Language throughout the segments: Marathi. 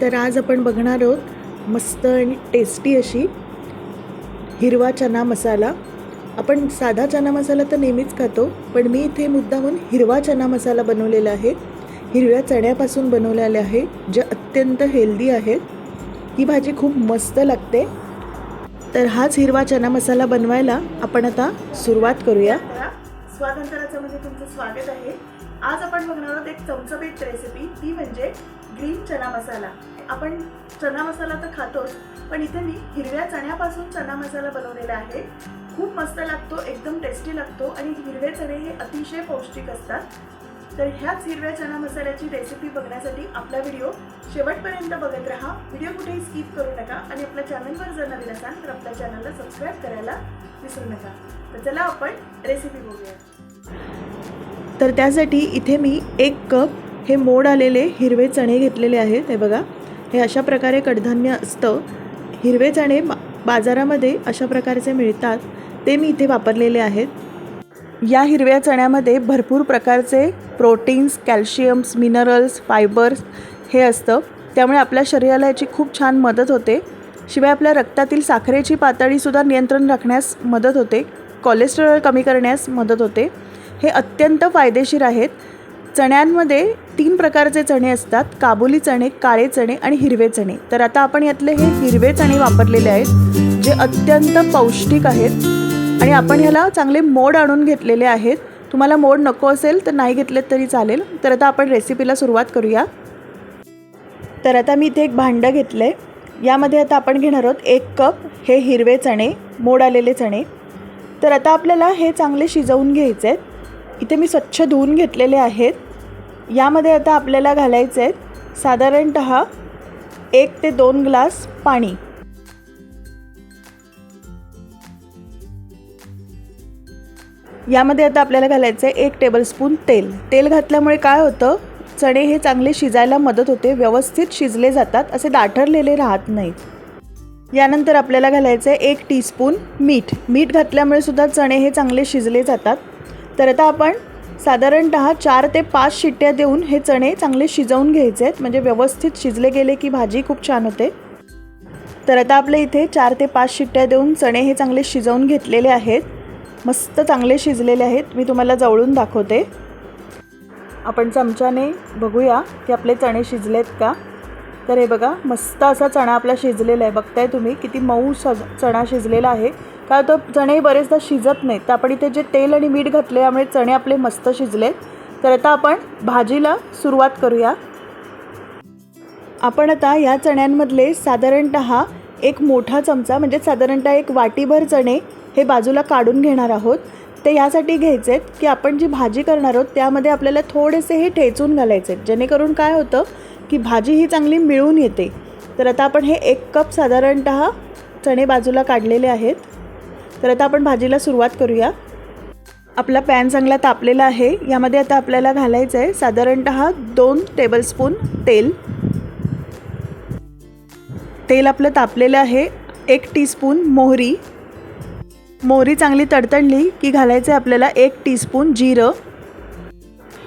तर आज आपण बघणार आहोत मस्त आणि टेस्टी अशी हिरवा चना मसाला. आपण साधा चना मसाला तर नेहमीच खातो पण मी इथे मुद्दामून हिरवा चना मसाला बनवलेला आहे. हिरव्या चण्यापासून बनवलेले आहे जे अत्यंत हेल्दी आहेत ही भाजी खूप मस्त लागते. तर हाच हिरवा चना मसाला बनवायला आपण आता सुरुवात करूया. स्वातंत्र्याचं म्हणजे तुमचं स्वागत आहे. आज आपण बघणार आहोत एक चमचमीत रेसिपी ती म्हणजे ग्रीन चना मसाला. आपण चना मसाला तर खातोच पण इथे मी हिरव्या चण्यापासून चना मसाला बनवलेला आहे. खूप मस्त लागतो एकदम टेस्टी लागतो आणि हिरवे चणे हे अतिशय पौष्टिक असतात. तर ह्याच हिरव्या चना मसाल्याची रेसिपी बघण्यासाठी आपला व्हिडिओ शेवटपर्यंत बघत राहा. व्हिडिओ कुठेही स्किप करू नका आणि आपल्या चॅनलवर जर नवीन असाल तर आपल्या चॅनलला सबस्क्राईब करायला विसरू नका. तर चला आपण रेसिपी बघूया. तर त्यासाठी इथे मी एक कप हे मोड आलेले हिरवे चणे घेतलेले आहेत हे बघा. हे अशा प्रकारे कडधान्य असतं. हिरवे चणे बा बाजारामध्ये अशा प्रकारचे मिळतात. ते मी इथे वापरलेले आहेत. या हिरव्या चण्यामध्ये भरपूर प्रकारचे प्रोटीन्स कॅल्शियम्स मिनरल्स फायबर्स हे असतं. त्यामुळे आपल्या शरीराला याची खूप छान मदत होते. शिवाय आपल्या रक्तातील साखरेची पातळीसुद्धा नियंत्रण राखण्यास मदत होते. कोलेस्टेरॉल कमी करण्यास मदत होते. हे अत्यंत फायदेशीर आहेत. चण्यांमध्ये तीन प्रकारचे चणे असतात. काबुली चणे काळे चणे आणि हिरवे चणे. तर आता आपण यातले हे हिरवे चणे वापरलेले आहेत जे अत्यंत पौष्टिक आहेत. आणि आपण ह्याला चांगले मोड आणून घेतलेले आहेत. तुम्हाला मोड नको असेल तर नाही घेतलेत तरी चालेल. तर आता आपण रेसिपीला सुरुवात करूया. तर आता मी इथे एक भांडं घेतलं आहे यामध्ये आता आपण घेणार आहोत एक कप हे हिरवे चणे मोड आलेले चणे. तर आता आपल्याला हे चांगले शिजवून घ्यायचे आहेत इथे मी स्वच्छ धुवून घेतलेले आहेत. यामध्ये आता आपल्याला घालायचे आहेत साधारणत एक ते दोन ग्लास पाणी. यामध्ये आता आपल्याला घालायचं आहे एक टेबलस्पून तेल. तेल घातल्यामुळे काय होतं? चणे हे चांगले शिजायला मदत होते व्यवस्थित शिजले जातात असे दाठरलेले राहत नाहीत. यानंतर आपल्याला घालायचं आहे एक टीस्पून मीठ. मीठ घातल्यामुळे सुद्धा चणे हे चांगले शिजले जातात. तर आता आपण साधारणत चार ते पाच शिट्ट्या देऊन हे चणे चांगले शिजवून घ्यायचे आहेत. म्हणजे व्यवस्थित शिजले गेले की भाजी खूप छान होते. तर आता आपल्या इथे चार ते पाच शिट्ट्या देऊन चणे हे चांगले शिजवून घेतलेले आहेत. मस्त चांगले शिजलेले आहेत. मी तुम्हाला जवळून दाखवते. आपण चमच्याने बघूया की आपले चणे शिजलेत का. तर हे बघा मस्त असा चणा आपला शिजलेला आहे. बघताय तुम्ही किती मऊ सज चणा शिजलेला आहे. का तो चणेही बरेचदा शिजत नाहीत. तर आपण इथे जे तेल आणि मीठ घातले यामुळे चणे आपले मस्त शिजलेत. तर आता आपण भाजीला सुरुवात करूया. आपण आता या चण्यांमधले साधारणत एक मोठा चमचा म्हणजे साधारणतः एक वाटीभर चणे हे बाजूला काढून घेणार आहोत. ते यासाठी घ्यायचे आहेत की आपण जी भाजी करणार आहोत त्यामध्ये आपल्याला थोडेसे हे ठेचून घालायचे आहेत. जेणेकरून काय होतं की भाजी ही चांगली मिळून येते. तर आता आपण हे एक कप साधारणत चणे बाजूला काढलेले आहेत. तर आता आपण भाजीला सुरुवात करूया. आपला पॅन चांगला तापलेला आहे. यामध्ये आता आपल्याला घालायचं आहे साधारणत दोन टेबलस्पून तेल. तेल आपलं तापलेलं आहे. एक टीस्पून मोहरी. मोहरी चांगली तडतडली की घालायचं आहे आपल्याला एक टीस्पून जिरं.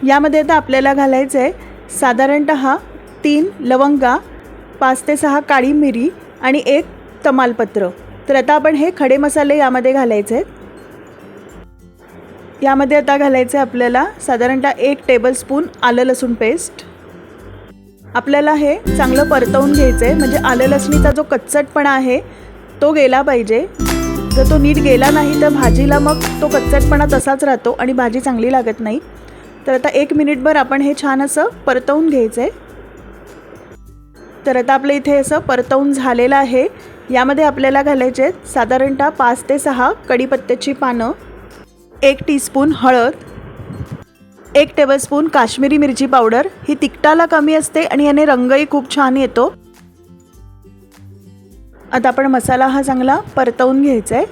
यामध्ये आता आपल्याला घालायचं आहे साधारणत तीन लवंगा पाच ते सहा काळी मिरी आणि एक तमालपत्र. तर आता आपण हे खडे मसाले यामध्ये घालायचे आहेत. यामध्ये आता घालायचं आहे आपल्याला साधारणतः एक टेबलस्पून आलं लसूण पेस्ट आपल्याला हे चांगलं परतवून घ्यायचं आहे म्हणजे आलं लसणीचा जो कच्चटपणा आहे तो गेला पाहिजे. जर तो नीट गेला नाही तर भाजीला मग तो कच्चटपणा तसाच राहतो आणि भाजी चांगली लागत नाही. तर आता एक मिनिटभर आपण हे छान असं परतवून घ्यायचं आहे तर आता आपलं इथे असं परतवून झालेलं आहे. यामध्ये आपल्याला घालायचे आहेत साधारणतः पाच ते सहा कढीपत्त्याची पानं एक टीस्पून हळद एक टेबलस्पून काश्मीरी मिरची पावडर ही तिखटाला कमी असते आणि याने रंगही खूप छान येतो. आता आपण मसाला हा चांगला परतवून घ्यायचा आहे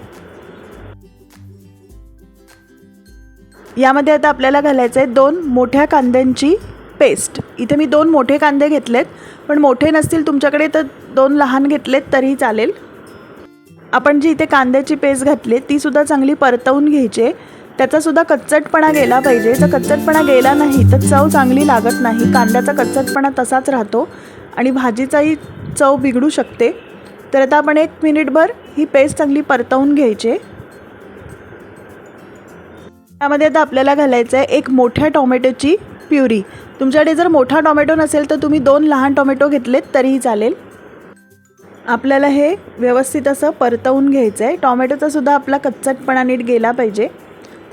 यामध्ये आता आपल्याला घालायचं आहे दोन मोठ्या कांद्यांची पेस्ट. इथे मी दोन मोठे कांदे घेतलेत पण मोठे नसतील तुमच्याकडे तर दोन लहान घेतलेत तरीही चालेल. आपण जी इथे कांद्याची पेस्ट घातली तीसुद्धा चांगली परतवून घ्यायची त्याचासुद्धा कच्चटपणा गेला पाहिजे. जर कच्चटपणा गेला नाही तर चव चांगली लागत नाही. कांद्याचा कच्चटपणा तसाच राहतो आणि भाजीचाही चव बिघडू शकते. तर आता आपण एक मिनिटभर ही पेस्ट चांगली परतवून घ्यायची त्यामध्ये आता आपल्याला घालायचं आहे एक मोठ्या टोमॅटोची प्युरी. तुमच्याकडे जर मोठा टोमॅटो नसेल तर तुम्ही दोन लहान टोमॅटो घेतलेत तरीही चालेल. आपल्याला हे व्यवस्थित असं परतवून घ्यायचं आहे टॉमॅटोचासुद्धा आपला कच्चटपणा नीट गेला पाहिजे.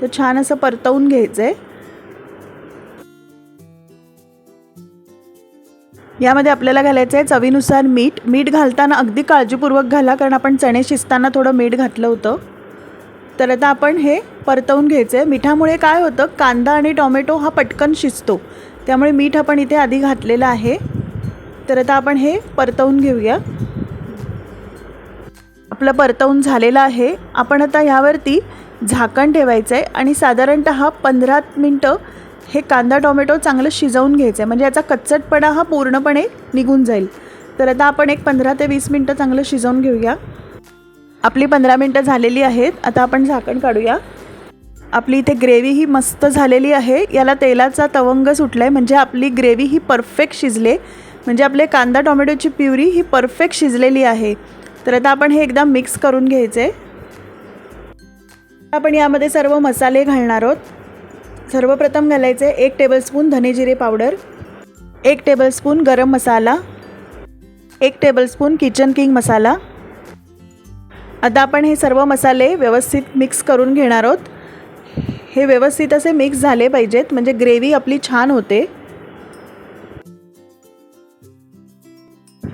तर छान असं परतवून घ्यायचं आहे यामध्ये आपल्याला घालायचं आहे चवीनुसार मीठ. मीठ घालताना अगदी काळजीपूर्वक घाला कारण आपण चणे शिजताना थोडं मीठ घातलं होतं. तर आता आपण हे परतवून घ्यायचं आहे मिठामुळे काय होतं? कांदा आणि टॉमॅटो हा पटकन शिजतो. त्यामुळे मीठ आपण इथे आधी घातलेलं आहे. तर आता आपण हे परतवून घेऊया. आपलं परतवून झालेलं आहे. आपण आता ह्यावरती झाकण ठेवायचं आहे आणि साधारणत पंधरा मिनटं हे कांदा टोमॅटो चांगलं शिजवून घ्यायचं आहे म्हणजे याचा कच्चटपणा हा पूर्णपणे निघून जाईल. तर आता आपण एक पंधरा ते वीस मिनटं चांगलं शिजवून घेऊया. आपली पंधरा मिनटं झालेली आहेत. आता आपण झाकण काढूया. आपली इथे ग्रेव्ही ही मस्त झालेली आहे. याला तेलाचा तवंग सुटला आहे म्हणजे आपली ग्रेव्ही ही परफेक्ट शिजले. म्हणजे आपले कांदा टोमॅटोची प्युरी ही परफेक्ट शिजलेली आहे. तर आता आपण हे एकदा मिक्स करून घ्यायचे. आपण यामध्ये सर्व मसाले घालणार आहोत. सर्वप्रथम घालायचे एक टेबलस्पून धनेजिरे पावडर एक टेबलस्पून गरम मसाला एक टेबलस्पून किचन किंग मसाला आता आपण हे सर्व मसाले व्यवस्थित मिक्स करून घेणार आहोत. हे व्यवस्थित असे मिक्स झाले पाहिजेत म्हणजे ग्रेव्ही आपली छान होते.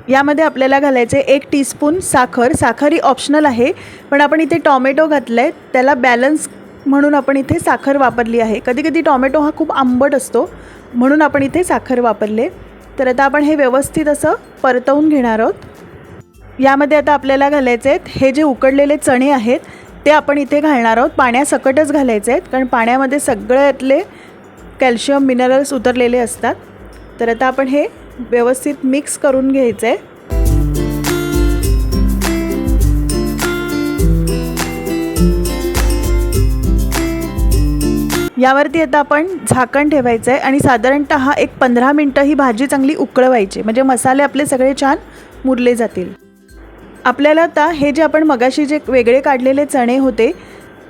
यामध्ये आपल्याला घालायचे एक टीस्पून साखर. साखर ही ऑप्शनल आहे पण आपण इथे टॉमॅटो घातलं आहे त्याला बॅलन्स म्हणून आपण इथे साखर वापरली आहे. कधी कधी टॉमॅटो हा खूप आंबट असतो म्हणून आपण इथे साखर वापरले. तर आता आपण हे व्यवस्थित असं परतवून घेणार आहोत. यामध्ये आता आपल्याला घालायचे आहेत. हे जे उकडलेले चणे आहेत ते आपण इथे घालणार आहोत. पाण्यासकटच घालायचे आहेत कारण पाण्यामध्ये सगळ्यातले कॅल्शियम मिनरल्स उतरलेले असतात. तर आता आपण हे व्यवस्थित मिक्स करून घ्यायचं. आहे यावरती आता आपण झाकण ठेवायचं आहे आणि साधारणतः एक पंधरा मिनटं ही भाजी चांगली उकळवायची. म्हणजे मसाले आपले सगळे छान मुरले जातील. आपल्याला आता हे जे आपण मगाशी जे वेगळे काढलेले चणे होते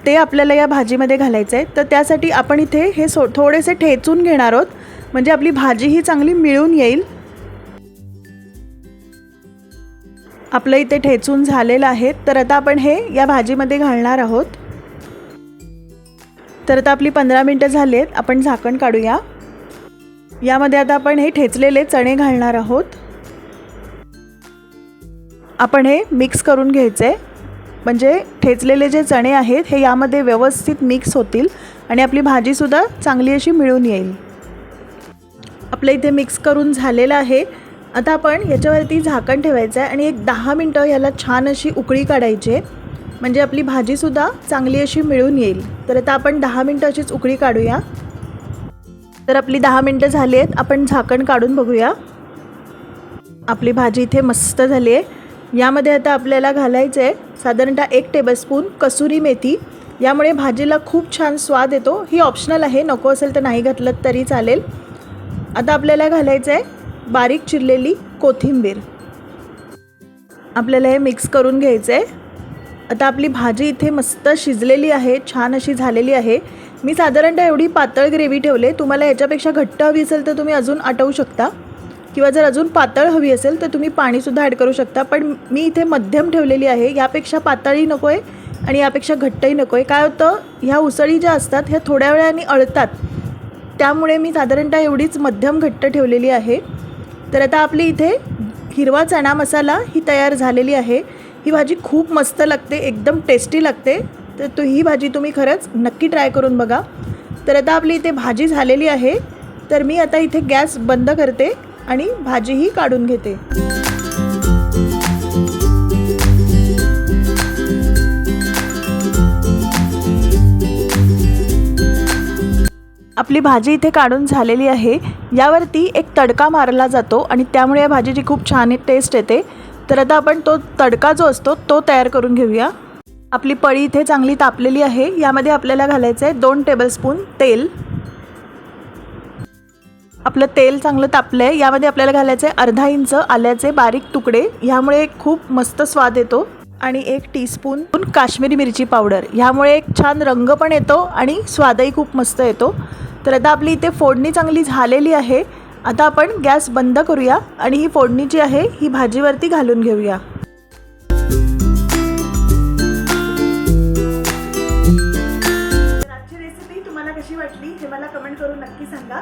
ते आपल्याला या भाजीमध्ये घालायचं आहे तर त्यासाठी आपण इथे हे सो थोडेसे ठेचून घेणार आहोत. म्हणजे आपली भाजी ही चांगली मिळून येईल. आपलं इथे ठेचून झालेलं आहे. तर आता आपण हे या भाजीमध्ये घालणार आहोत. तर आता आपली पंधरा मिनटं झाली आहेत. आपण झाकण काढूया. यामध्ये आता आपण हे ठेचलेले चणे घालणार आहोत. आपण हे मिक्स करून घ्यायचं. आहे म्हणजे ठेचलेले जे चणे आहेत हे यामध्ये व्यवस्थित मिक्स होतील आणि आपली भाजीसुद्धा चांगली अशी मिळून येईल. आपलं इथे मिक्स करून झालेलं आहे. आता आपण याच्यावरती झाकण ठेवायचं आहे आणि एक दहा मिनटं ह्याला छान अशी उकळी काढायची आहे. म्हणजे आपली भाजीसुद्धा चांगली अशी मिळून येईल. तर आता आपण दहा मिनटं अशीच उकळी काढूया. तर आपली दहा मिनटं झाली आहेत. आपण झाकण काढून बघूया. आपली भाजी इथे मस्त झाली आहे. यामध्ये आता आपल्याला घालायचं आहे साधारणतः एक टेबलस्पून कसुरी मेथी. यामुळे भाजीला खूप छान स्वाद येतो. ही ऑप्शनल आहे नको असेल तर नाही घातलं तरी चालेल. आता आपल्याला घालायचं आहे बारीक चिरलेली कोथिंबीर. आपल्याला हे मिक्स करून घ्यायचं आहे आता आपली भाजी इथे मस्त शिजलेली आहे छान अशी झालेली आहे. मी साधारणतः एवढी पातळ ग्रेव्ही ठेवले. तुम्हाला याच्यापेक्षा घट्ट हवी असेल तर तुम्ही अजून आटवू शकता. किंवा जर अजून पातळ हवी असेल तर तुम्ही पाणीसुद्धा ॲड करू शकता. पण मी इथे मध्यम ठेवलेली आहे. यापेक्षा पातळही नको आहे आणि यापेक्षा घट्टही नको आहे काय होतं ह्या उसळी ज्या असतात ह्या थोड्या वेळाने अळतात. त्यामुळे मी साधारणतः एवढीच मध्यम घट्ट ठेवलेली आहे. तर आता आपली इथे हिरवा चणा मसाला ही तयार झालेली आहे. ही भाजी खूप मस्त लागते एकदम टेस्टी लागते. तर तो ही भाजी तुम्ही खरंच नक्की ट्राय करून बघा. तर आता आपली इथे भाजी झालेली आहे. तर मी आता इथे गॅस बंद करते. आणि भाजीही काढून घेते. आपली भाजी इथे काढून झालेली आहे. यावरती एक तडका मारला जातो आणि त्यामुळे या भाजीची खूप छान टेस्ट येते. तर आता आपण तो तडका जो असतो तो तयार करून घेऊया. आपली पळी इथे चांगली तापलेली आहे. यामध्ये आपल्याला घालायचं आहे दोन टेबलस्पून तेल. आपलं तेल चांगलं तापलं आहे यामध्ये आपल्याला घालायचं आहे अर्धा इंच आल्याचे बारीक तुकडे. ह्यामुळे खूप मस्त स्वाद येतो. आणि एक टीस्पून काश्मीरी मिरची पावडर. ह्यामुळे एक छान रंग पण येतो आणि स्वादही खूप मस्त येतो. तर आता आपली इथे फोडणी चांगली झालेली आहे. आता आपण गॅस बंद करूया आणि ही फोडणी जी आहे ही भाजीवरती घालून घेऊया. आजची रेसिपी तुम्हाला कशी वाटली हे मला कमेंट करून नक्की सांगा.